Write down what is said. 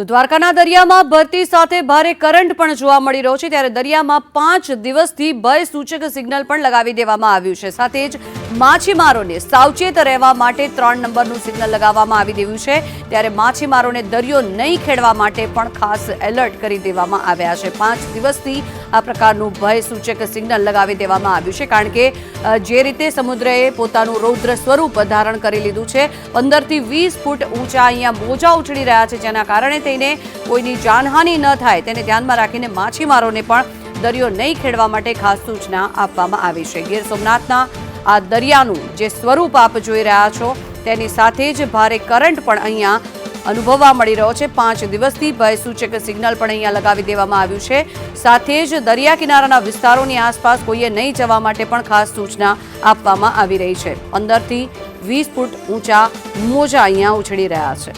તો દ્વારકાના દરિયામાં ભરતી સાથે ભારે કરંટ પણ જોવા મળી રહ્યો છે. ત્યારે દરિયામાં પાંચ દિવસથી ભય સૂચક સિગ્નલ પણ લગાવી દેવામાં આવ્યું છે. સાથે જ માછીમારોને સાવચેત રહેવા માટે ત્રણ નંબરનું સિગ્નલ લગાવવામાં આવી દેવું છે. ત્યારે માછીમારોને દરિયો નહીં ખેડવા માટે પણ ખાસ એલર્ટ કરી દેવામાં આવ્યા છે. પાંચ દિવસથી આ પ્રકારનું ભય સૂચક સિગ્નલ લગાવી દેવામાં આવ્યું છે. કારણ કે જે રીતે સમુદ્રએ પોતાનું રૌદ્ર સ્વરૂપ ધારણ કરી લીધું છે, પંદરથી વીસ ફૂટ ઊંચા અહીંયા મોજા ઉછળી રહ્યા છે, જેના કારણે થઈને કોઈની જાનહાનિ ન થાય. તેને ધ્યાનમાં રાખીને માછીમારોને પણ દરિયો નહીં ખેડવા માટે ખાસ સૂચના આપવામાં આવી છે. ગીર સોમનાથના આ દરિયાનું જે સ્વરૂપ આપ જોઈ રહ્યા છો, તેની સાથે જ ભારે કરંટ પણ અહીંયા અનુભવવા મળી રહ્યો છે. પાંચ દિવસથી ભયસૂચક સિગ્નલ પણ અહીંયા લગાવી દેવામાં આવ્યું છે. સાથે જ દરિયા કિનારાના વિસ્તારોની આસપાસ કોઈએ નહીં જવા માટે પણ ખાસ સૂચના આપવામાં આવી રહી છે. પંદરથી વીસ ફૂટ ઊંચા મોજા અહીંયા ઉછળી રહ્યા છે.